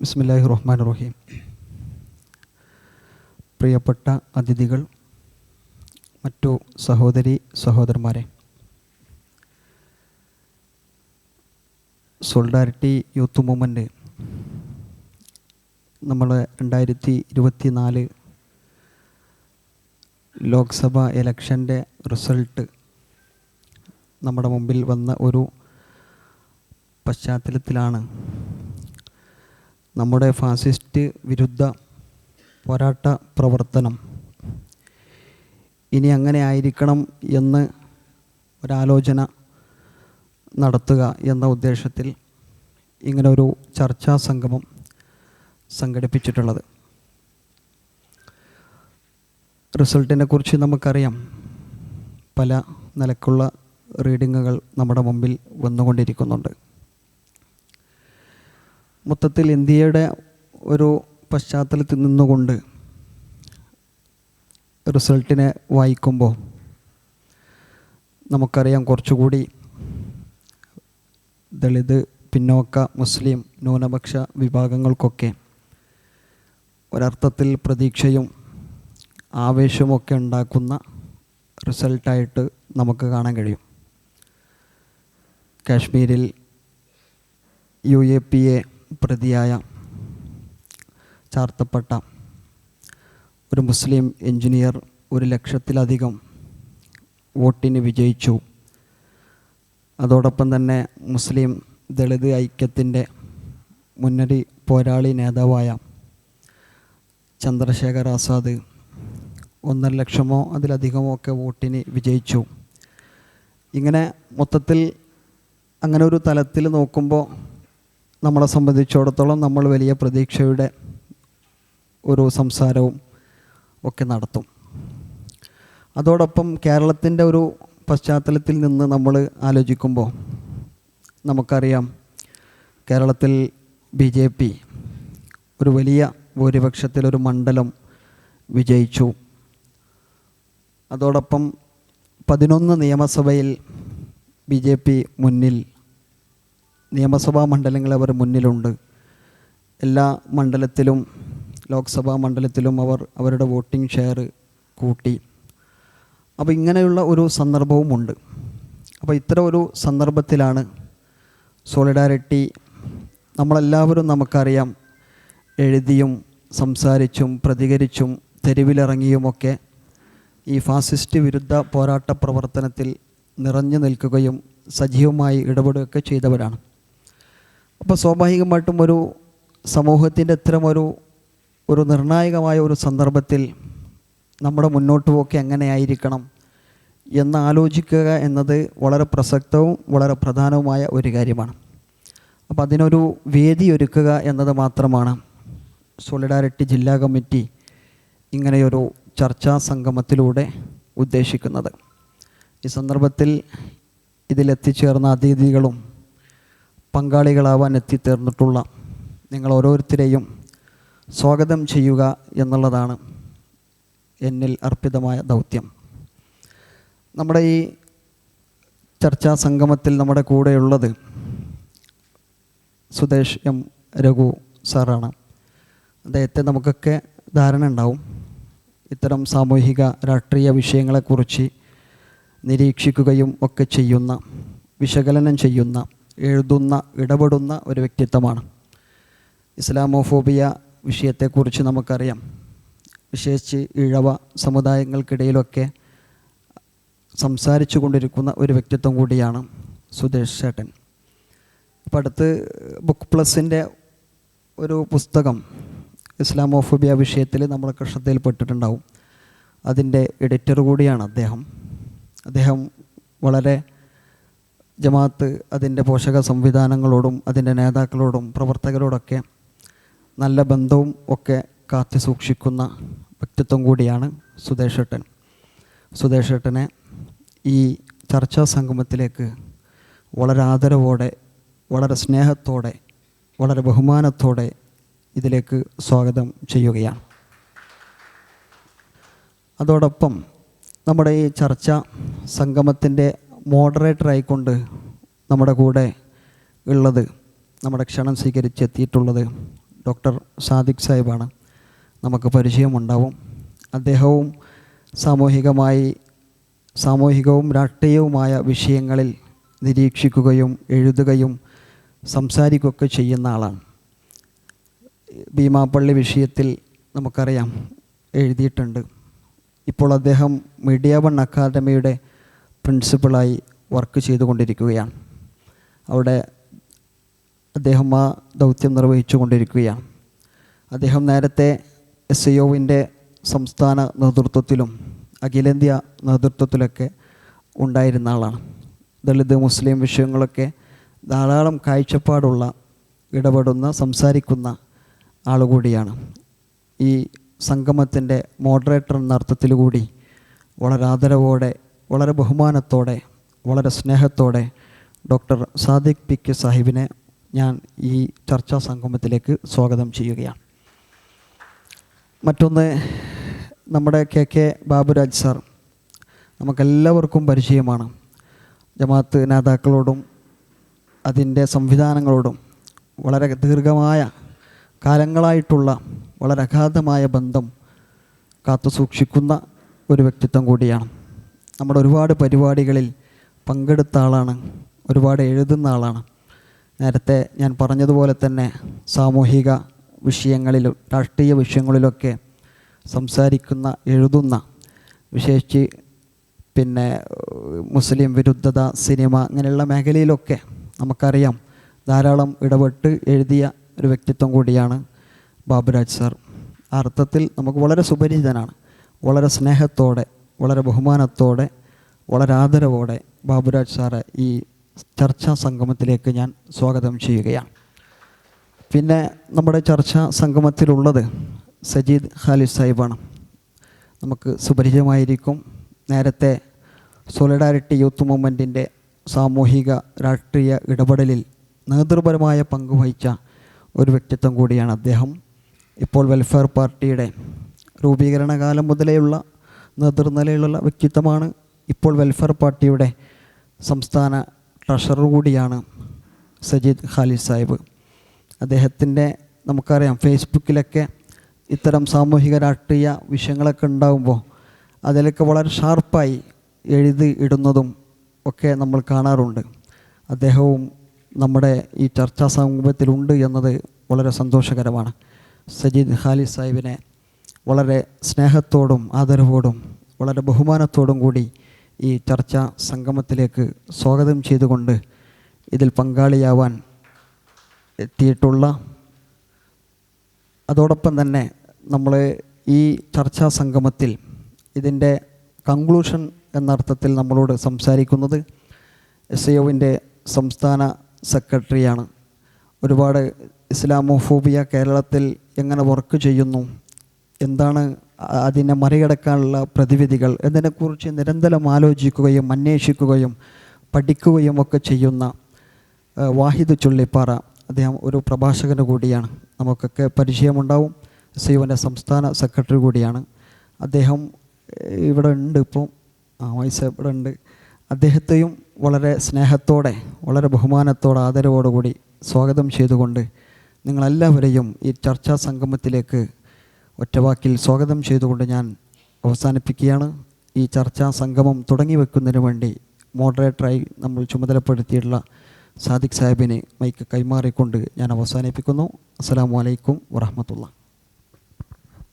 ബിസ്മില്ലാഹി റഹ്മാൻ റഹീം പ്രിയപ്പെട്ട അതിഥികൾ മറ്റു സഹോദരി സഹോദരന്മാരെ. സോൾഡാരിറ്റി യൂത്ത് മൂവ്മെന്റ് നമ്മൾ രണ്ടായിരത്തി ഇരുപത്തി നാല് ലോക്സഭ എലക്ഷന്റെ റിസൾട്ട് നമ്മുടെ മുമ്പിൽ വന്ന ഒരു പശ്ചാത്തലത്തിലാണ്. നമ്മുടെ ഫാസിസ്റ്റ് വിരുദ്ധ പോരാട്ട പ്രവർത്തനം ഇനി അങ്ങനെ ആയിരിക്കണം എന്ന് ഒരാലോചന നടത്തുക എന്ന ഉദ്ദേശത്തിൽ ഇങ്ങനെ ഒരു ചർച്ചാ സംഗമം സംഘടിപ്പിച്ചിട്ടുള്ളത്. റിസൾട്ടിനെ കുറിച്ച് നമുക്കറിയാം. പല നിലക്കുള്ള റീഡിങ്ങുകൾ നമ്മുടെ മുമ്പിൽ വന്നുകൊണ്ടിരിക്കുന്നുണ്ട്. മൊത്തത്തിൽ ഇന്ത്യയുടെ ഒരു പശ്ചാത്തലത്തിൽ നിന്നുകൊണ്ട് റിസൾട്ടിനെ വായിക്കുമ്പോൾ നമുക്കറിയാം കുറച്ചുകൂടി ദളിത് പിന്നോക്ക മുസ്ലിം ന്യൂനപക്ഷ വിഭാഗങ്ങൾക്കൊക്കെ ഒരർത്ഥത്തിൽ പ്രതീക്ഷയും ആവേശമൊക്കെ ഉണ്ടാക്കുന്ന റിസൾട്ടായിട്ട് നമുക്ക് കാണാൻ കഴിയും. കാശ്മീരിൽ യു എ പി എ പ്രതിയായ ചാർത്തപ്പെട്ട ഒരു മുസ്ലിം എഞ്ചിനീയർ ഒരു ലക്ഷത്തിലധികം വോട്ടിന് വിജയിച്ചു. അതോടൊപ്പം തന്നെ മുസ്ലിം ദളിത് ഐക്യത്തിന്റെ മുന്നണി പോരാളി നേതാവായ ചന്ദ്രശേഖർ ആസാദ് ഒന്നര ലക്ഷമോ അതിലധികമോ ഒക്കെ വോട്ടിന് വിജയിച്ചു. ഇങ്ങനെ മൊത്തത്തിൽ അങ്ങനെ ഒരു തലത്തിൽ നോക്കുമ്പോൾ നമ്മളെ സംബന്ധിച്ചിടത്തോളം നമ്മൾ വലിയ പ്രതീക്ഷയുടെ ഒരു സംസാരവും ഒക്കെ നടത്തും. അതോടൊപ്പം കേരളത്തിന്റെ ഒരു പശ്ചാത്തലത്തിൽ നിന്ന് നമ്മൾ ആലോചിക്കുമ്പോൾ നമുക്കറിയാം കേരളത്തിൽ ബി ജെ പി ഒരു വലിയ ഭൂരിപക്ഷത്തിലൊരു മണ്ഡലം വിജയിച്ചു. അതോടൊപ്പം പതിനൊന്ന് നിയമസഭയിൽ ബി ജെ പി മുന്നിൽ നിയമസഭാ മണ്ഡലങ്ങൾ അവർ മുന്നിലുണ്ട്. എല്ലാ മണ്ഡലത്തിലും ലോക്സഭാ മണ്ഡലത്തിലും അവർ അവരുടെ വോട്ടിംഗ് ഷെയർ കൂട്ടി. അപ്പോൾ ഇങ്ങനെയുള്ള ഒരു സന്ദർഭവുമുണ്ട് അപ്പോൾ ഇത്തരം ഒരു സന്ദർഭത്തിലാണ് സോളിഡാരിറ്റി നമ്മളെല്ലാവരും നമുക്കറിയാം എഴുതിയും സംസാരിച്ചും പ്രതികരിച്ചും തെരുവിലിറങ്ങിയുമൊക്കെ ഈ ഫാസിസ്റ്റ് വിരുദ്ധ പോരാട്ട പ്രവർത്തനത്തിൽ നിറഞ്ഞു നിൽക്കുകയും സജീവമായി ഇടപെടുകയൊക്കെ ചെയ്തവരാണ്. അപ്പോൾ സ്വാഭാവികമായിട്ടും ഒരു സമൂഹത്തിന്റെ ഇത്തരമൊരു ഒരു നിർണായകമായ ഒരു സന്ദർഭത്തിൽ നമ്മുടെ മുന്നോട്ട് പോക്ക് എങ്ങനെയായിരിക്കണം എന്ന് ആലോചിക്കുക എന്നത് വളരെ പ്രസക്തവും വളരെ പ്രധാനവുമായ ഒരു കാര്യമാണ്. അപ്പോൾ അതിനൊരു വേദി ഒരുക്കുക എന്നത് മാത്രമാണ് സോളിഡാരിറ്റി ജില്ലാ കമ്മിറ്റി ഇങ്ങനെയൊരു ചർച്ചാ സംഗമത്തിലൂടെ ഉദ്ദേശിക്കുന്നത്. ഈ സന്ദർഭത്തിൽ ഇതിലെത്തിച്ചേർന്ന അതിഥികളും പങ്കാളികളാവാൻ എത്തിത്തീർന്നിട്ടുള്ള നിങ്ങൾ ഓരോരുത്തരെയും സ്വാഗതം ചെയ്യുക എന്നുള്ളതാണ് എന്നിൽ അർപ്പിതമായ ദൗത്യം. നമ്മുടെ ഈ ചർച്ചാ സംഗമത്തിൽ നമ്മുടെ കൂടെയുള്ളത് സുദേശ് എം രഘു സാറാണ്. അദ്ദേഹത്തെ നമുക്കൊക്കെ ധാരണ ഉണ്ടാവും. ഇത്തരം സാമൂഹിക രാഷ്ട്രീയ വിഷയങ്ങളെക്കുറിച്ച് നിരീക്ഷിക്കുകയും ഒക്കെ ചെയ്യുന്ന വിശകലനം ചെയ്യുന്ന എഴുതുന്ന ഇടപെടുന്ന ഒരു വ്യക്തിത്വമാണ്. ഇസ്ലാമോഫോബിയ വിഷയത്തെക്കുറിച്ച് നമുക്കറിയാം. വിശേഷിച്ച് ഇഴവ സമുദായങ്ങൾക്കിടയിലൊക്കെ സംസാരിച്ചു കൊണ്ടിരിക്കുന്ന ഒരു വ്യക്തിത്വം കൂടിയാണ് സുധേഷ് ചേട്ടൻ. ഇപ്പം അടുത്ത് ബുക്ക് പ്ലസിന്റെ ഒരു പുസ്തകം ഇസ്ലാമോഫോബിയ വിഷയത്തിൽ നമ്മളൊക്കെ ശ്രദ്ധയിൽപ്പെട്ടിട്ടുണ്ടാവും. അതിന്റെ എഡിറ്റർ കൂടിയാണ് അദ്ദേഹം. അദ്ദേഹം വളരെ ജമാഅത്ത് അതിന്റെ പോഷക സംവിധാനങ്ങളോടും അതിന്റെ നേതാക്കളോടും പ്രവർത്തകരോടൊക്കെ നല്ല ബന്ധവും ഒക്കെ കാത്തു സൂക്ഷിക്കുന്ന വ്യക്തിത്വം കൂടിയാണ് സുദേശേട്ടൻ സുദേശേട്ടനെ ഈ ചർച്ചാ സംഗമത്തിലേക്ക് വളരെ ആദരവോടെ വളരെ സ്നേഹത്തോടെ വളരെ ബഹുമാനത്തോടെ ഇതിലേക്ക് സ്വാഗതം ചെയ്യുകയാണ്. അതോടൊപ്പം നമ്മുടെ ഈ ചർച്ച സംഗമത്തിന്റെ മോഡറേറ്ററായിക്കൊണ്ട് നമ്മുടെ കൂടെ ഉള്ളത് നമ്മുടെ ക്ഷണം സ്വീകരിച്ച് എത്തിയിട്ടുള്ളത് ഡോക്ടർ സാദിഖ് സാഹിബാണ്. നമുക്ക് പരിചയമുണ്ടാവും. അദ്ദേഹവും സാമൂഹികമായി സാമൂഹികവും രാഷ്ട്രീയവുമായ വിഷയങ്ങളിൽ നിരീക്ഷിക്കുകയും എഴുതുകയും സംസാരിക്കുകയൊക്കെ ചെയ്യുന്ന ആളാണ്. ഭീമാപ്പള്ളി വിഷയത്തിൽ നമുക്കറിയാം എഴുതിയിട്ടുണ്ട്. ഇപ്പോൾ അദ്ദേഹം മീഡിയ വൺ അക്കാദമിയുടെ പ്രിൻസിപ്പളായി വർക്ക് ചെയ്തുകൊണ്ടിരിക്കുകയാണ്. അവിടെ അദ്ദേഹം ആ ദൗത്യം നിർവഹിച്ചു കൊണ്ടിരിക്കുകയാണ് അദ്ദേഹം നേരത്തെ എസ് ഐ ഒവിന്റെ സംസ്ഥാന നേതൃത്വത്തിലും അഖിലേന്ത്യാ നേതൃത്വത്തിലൊക്കെ ഉണ്ടായിരുന്ന ആളാണ്. ദളിത് മുസ്ലിം വിഷയങ്ങളൊക്കെ ധാരാളം കാഴ്ചപ്പാടുള്ള ഇടപെടുന്ന സംസാരിക്കുന്ന ആളുകൂടിയാണ് ഈ സംഗമത്തിന്റെ മോഡറേറ്റർ എന്ന അർത്ഥത്തിൽ കൂടി വളരെ ആദരവോടെ വളരെ ബഹുമാനത്തോടെ വളരെ സ്നേഹത്തോടെ ഡോക്ടർ സാദിഖ് പി കെ സാഹിബിനെ ഞാൻ ഈ ചർച്ചാ സംഗമത്തിലേക്ക് സ്വാഗതം ചെയ്യുകയാണ്. മറ്റൊന്ന് നമ്മുടെ കെ കെ ബാബുരാജ് സാർ നമുക്കെല്ലാവർക്കും പരിചയമാണ്. ജമാഅത്ത് നേതാക്കളോടും അതിന്റെ സംവിധാനങ്ങളോടും വളരെ ദീർഘമായ കാലങ്ങളായിട്ടുള്ള വളരെ അഗാധമായ ബന്ധം കാത്തു സൂക്ഷിക്കുന്ന ഒരു വ്യക്തിത്വം കൂടിയാണ്. നമ്മുടെ ഒരുപാട് പരിപാടികളിൽ പങ്കെടുത്ത ആളാണ് ഒരുപാട് എഴുതുന്ന ആളാണ്. നേരത്തെ ഞാൻ പറഞ്ഞതുപോലെ തന്നെ സാമൂഹിക വിഷയങ്ങളിലും രാഷ്ട്രീയ വിഷയങ്ങളിലൊക്കെ സംസാരിക്കുന്ന എഴുതുന്ന വിശേഷിച്ച് പിന്നെ മുസ്ലിം വിരുദ്ധത സിനിമ അങ്ങനെയുള്ള മേഖലയിലൊക്കെ നമുക്കറിയാം. ധാരാളം ഇടപെട്ട് എഴുതിയ ഒരു വ്യക്തിത്വം കൂടിയാണ് ബാബുരാജ് സാർ. അർത്ഥത്തിൽ നമുക്ക് വളരെ സുപരിചിതനാണ്. വളരെ സ്നേഹത്തോടെ വളരെ ബഹുമാനത്തോടെ വളരെ ആദരവോടെ ബാബുരാജ് സാറെ ഈ ചർച്ചാ സംഗമത്തിലേക്ക് ഞാൻ സ്വാഗതം ചെയ്യുകയാണ്. പിന്നെ നമ്മുടെ ചർച്ചാ സംഗമത്തിലുള്ളത് സജീദ് ഖാലിദ് സാഹിബാണ്. നമുക്ക് സുപരിചിതമായിരിക്കും നേരത്തെ സോളിഡാരിറ്റി യൂത്ത് മൂവ്മെന്റിന്റെ സാമൂഹിക രാഷ്ട്രീയ ഇടപെടലിൽ നേതൃപരമായ പങ്കുവഹിച്ച ഒരു വ്യക്തിത്വം കൂടിയാണ് അദ്ദേഹം. ഇപ്പോൾ വെൽഫെയർ പാർട്ടിയുടെ രൂപീകരണ കാലം മുതലേയുള്ള നേതൃനിലയിലുള്ള വ്യക്തിത്വമാണ് ഇപ്പോൾ വെൽഫെയർ പാർട്ടിയുടെ സംസ്ഥാന ട്രഷറർ കൂടിയാണ് സജീദ് ഖാലിദ് സാഹിബ്. അദ്ദേഹത്തിന്റെ നമുക്കറിയാം ഫേസ്ബുക്കിലൊക്കെ ഇത്തരം സാമൂഹിക രാഷ്ട്രീയ വിഷയങ്ങളൊക്കെ ഉണ്ടാകുമ്പോൾ അതിലൊക്കെ വളരെ ഷാർപ്പായി എഴുതി ഇടുന്നതും ഒക്കെ നമ്മൾ കാണാറുണ്ട്. അദ്ദേഹവും നമ്മുടെ ഈ ചർച്ചാ സമൂഹത്തിലുണ്ട് എന്നത് വളരെ സന്തോഷകരമാണ്. സജീദ് ഖാലിദ് സാഹിബിനെ വളരെ സ്നേഹത്തോടും ആദരവോടും വളരെ ബഹുമാനത്തോടും കൂടി ഈ ചർച്ചാ സംഗമത്തിലേക്ക് സ്വാഗതം ചെയ്തുകൊണ്ട് ഇതിൽ പങ്കാളിയാവാൻ എത്തിയിട്ടുള്ള അതോടൊപ്പം തന്നെ നമ്മൾ ഈ ചർച്ചാ സംഗമത്തിൽ ഇതിന്റെ കൺക്ലൂഷൻ എന്നർത്ഥത്തിൽ നമ്മളോട് സംസാരിക്കുന്നത് എസ് ഐ സംസ്ഥാന സെക്രട്ടറിയാണ്. ഒരുപാട് ഇസ്ലാമോഫോബിയ കേരളത്തിൽ എങ്ങനെ വർക്ക് ചെയ്യുന്നു എന്താണ് അതിനെ മറികടക്കാനുള്ള പ്രതിവിധികൾ എന്നതിനെക്കുറിച്ച് നിരന്തരം ആലോചിക്കുകയും അന്വേഷിക്കുകയും പഠിക്കുകയും ഒക്കെ ചെയ്യുന്ന വാഹിദ് ചുള്ളിപ്പാറ അദ്ദേഹം ഒരു പ്രഭാഷകന് കൂടിയാണ്. നമുക്കൊക്കെ പരിചയമുണ്ടാവും. സിയുവിന്റെ സംസ്ഥാന സെക്രട്ടറി കൂടിയാണ്. അദ്ദേഹം ഇവിടെ ഉണ്ട് ഇപ്പം. ആ വൈസ് ഇവിടെ ഉണ്ട്. അദ്ദേഹത്തെയും വളരെ സ്നേഹത്തോടെ വളരെ ബഹുമാനത്തോടെ ആദരവോടുകൂടി സ്വാഗതം ചെയ്തുകൊണ്ട് നിങ്ങളെല്ലാവരെയും ഈ ചർച്ചാ സംഗമത്തിലേക്ക് ഒറ്റവാക്കിൽ സ്വാഗതം ചെയ്തുകൊണ്ട് ഞാൻ അവസാനിപ്പിക്കുകയാണ്. ഈ ചർച്ചാ സംഗമം തുടങ്ങി വെക്കുന്നതിന് വേണ്ടി മോഡറേറ്ററായി നമ്മൾ ചുമതലപ്പെടുത്തിയിട്ടുള്ള സാദിഖ് സാഹിബിനെ മൈക്ക് കൈമാറിക്കൊണ്ട് ഞാൻ അവസാനിപ്പിക്കുന്നു. അസ്സാം വലൈക്കും വറഹമത്തുള്ള